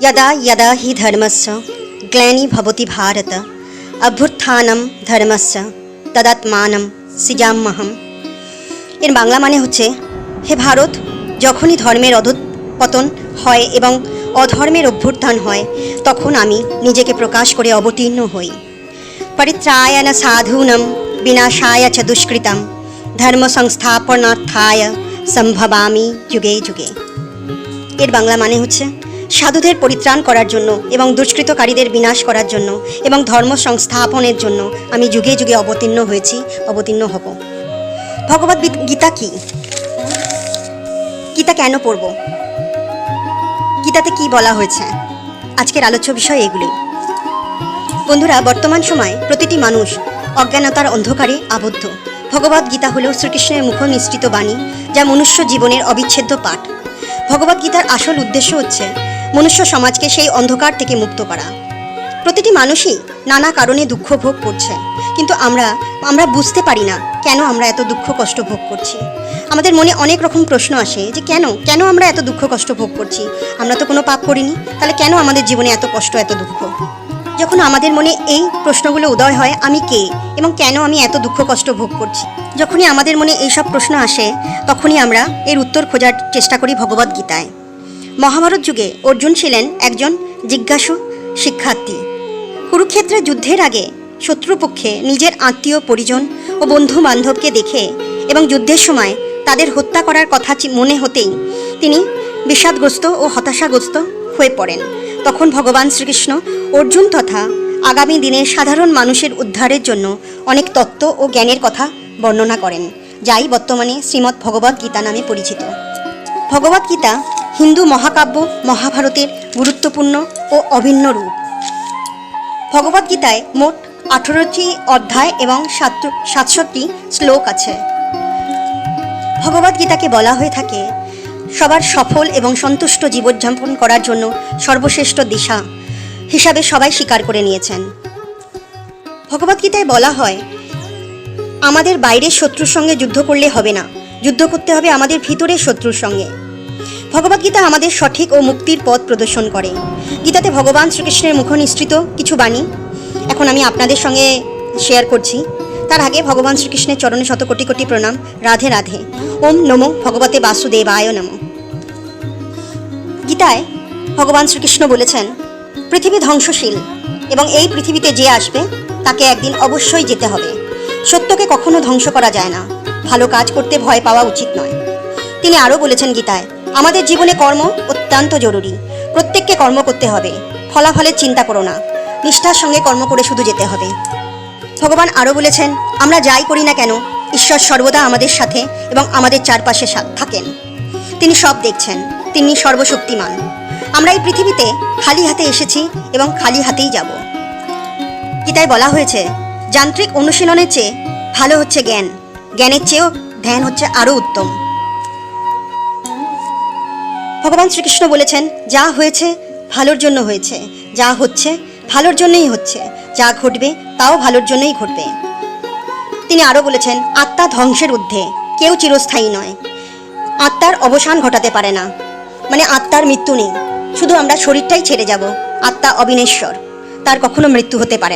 यदा यदा हि धर्मस्य ग्लानिर्भवति भारत অভ্যুত্থানম ধর্মস্য তদাত্মানম সিজাম্যহম এর বাংলা মানে হচ্ছে হে ভারত যখনই ধর্মের অধঃপতন হয় এবং অধর্মের অভ্যুত্থান হয় তখন আমি নিজেকে প্রকাশ করে অবতীর্ণ হই পরিত্রায়ণ সাধূনম বিনাশায় চ দুষ্কৃতম ধর্ম সংস্থাপনার্থায় সম্ভবামি যুগে যুগে এর বাংলা মানে হচ্ছে সাধুদের পরিত্রাণ করার জন্য এবং দুষ্কৃতকারীদের বিনাশ করার জন্য এবং ধর্ম সংস্থাপনের জন্য আমি যুগে যুগে অবতীর্ণ হয়েছি, অবতীর্ণ হব। ভগবত গীতা কি? গীতা কেন পড়ব? গীতাতে কি বলা হয়েছে? আজকের আলোচ্য বিষয় এগুলি। বন্ধুরা, বর্তমান সময়ে প্রতিটি মানুষ অজ্ঞানতার অন্ধকারে আবদ্ধ। ভগবদ গীতা হল শ্রীকৃষ্ণের মুখ নিঃসৃত বাণী যা মনুষ্য জীবনের অবিচ্ছেদ্য পাঠ। ভগবদ গীতার আসল উদ্দেশ্য হচ্ছে মনুষ্য সমাজকে সেই অন্ধকার থেকে মুক্ত করা। প্রতিটি মানুষই নানা কারণে দুঃখ ভোগ করছে, কিন্তু আমরা আমরা বুঝতে পারি না কেন আমরা এত দুঃখ কষ্ট ভোগ করছি। আমাদের মনে অনেক রকম প্রশ্ন আসে যে কেন কেন আমরা এত দুঃখ কষ্ট ভোগ করছি? আমরা তো কোনো পাপ করিনি, তাহলে কেন আমাদের জীবনে এত কষ্ট, এত দুঃখ? যখন আমাদের মনে এই প্রশ্নগুলো উদয় হয়, আমি কে এবং কেন আমি এত দুঃখ কষ্ট ভোগ করছি? যখনই আমাদের মনে এইসব প্রশ্ন আসে, তখনই আমরা এর উত্তর খোঁজার চেষ্টা করি ভগবদ গীতায় মহাভারত যুগে অর্জুন ছিলেন একজন জিজ্ঞাসু শিক্ষার্থী। কুরুক্ষেত্রে যুদ্ধের আগে শত্রুপক্ষে নিজের আত্মীয়, পরিজন ও বন্ধু বান্ধবকে দেখে এবং যুদ্ধের সময় তাদের হত্যা করার কথা মনে হতেই তিনি বিষাদগ্রস্ত ও হতাশাগ্রস্ত হয়ে পড়েন। তখন ভগবান শ্রীকৃষ্ণ অর্জুন তথা আগামী দিনে সাধারণ মানুষের উদ্ধারের জন্য অনেক তত্ত্ব ও জ্ঞানের কথা বর্ণনা করেন, যাই বর্তমানে শ্রীমদ্ ভগবদ্ গীতা নামে পরিচিত। ভগবদ্ গীতা হিন্দু মহাকাব্য, মহাভারতের গুরুত্বপূর্ণ ও অভিন্ন রূপ। ভগবদ্গীতায় মোট আঠেরোটি অধ্যায় এবং সাত- সাতষট্টি শ্লোক আছে। ভগবদ্গীতাকে বলা হয়ে থাকে, সবার সফল এবং সন্তুষ্ট জীবনযাপন করার জন্য সর্বশ্রেষ্ঠ দিশা হিসাবে সবাই স্বীকার করে নিয়েছেন। ভগবদ্গীতায় বলা হয়, আমাদের বাইরের শত্রুর সঙ্গে যুদ্ধ করলে হবে না। যুদ্ধ করতে হবে আমাদের ভিতরের শত্রুর সঙ্গে। ভগবদ্গীতা আমাদের সঠিক ও মুক্তির পথ প্রদর্শন করে। গীতাতে ভগবান শ্রীকৃষ্ণের মুখ নিঃসৃত কিছু বাণী। এখন আমি আপনাদের সঙ্গে শেয়ার করছি। তার আগে ভগবান শ্রীকৃষ্ণের চরণে শত কোটি কোটি প্রণাম। রাধে রাধে। ওম নমো ভগবতে বাসুদেব বাসুদেবায় নম। গীতায় ভগবান শ্রীকৃষ্ণ বলেছেন, পৃথিবী ধ্বংসশীল এবং এই পৃথিবীতে যে আসবে, তাকে একদিন অবশ্যই যেতে হবে। সত্যকে কখনো ধ্বংস করা যায় না। ভালো কাজ করতে ভয় পাওয়া উচিত নয়। তিনি আরও বলেছেন, গীতায়, আমাদের জীবনে কর্ম অত্যন্ত জরুরি। প্রত্যেককে কর্ম করতে হবে। ফলাফলের চিন্তা করো না। নিষ্ঠার সঙ্গে কর্ম করে শুধু যেতে হবে। ভগবান আরও বলেছেন, আমরা যাই করি না কেন, ঈশ্বর সর্বদা আমাদের সাথে এবং আমাদের চারপাশে থাকেন। তিনি সব দেখছেন, তিনি সর্বশক্তিমান। আমরা এই পৃথিবীতে খালি হাতে এসেছি এবং খালি হাতেই যাব। গীতায় বলা হয়েছে, যান্ত্রিক অনুশীলনের চেয়ে ভালো হচ্ছে জ্ঞান। জ্ঞানের চেয়েও ধ্যান হচ্ছে আরও উত্তম। ভগবান শ্রীকৃষ্ণ বলেছেন, যা হয়েছে ভালোর জন্য হয়েছে, যা হচ্ছে ভালোর জন্যই হচ্ছে, যা ঘটবে তাও ভালোর জন্যই ঘটবে। তিনি আরও বলেছেন, আত্মা ধ্বংসের ঊর্ধ্বে, কেউ চিরস্থায়ী নয়। আত্মার অবসান ঘটাতে পারে না। মানে আত্মার মৃত্যু নেই। শুধু আমরা শরীরটাই ছেড়ে যাব, আত্মা অবিনেশ্বর। তার কখনো মৃত্যু হতে পারে না।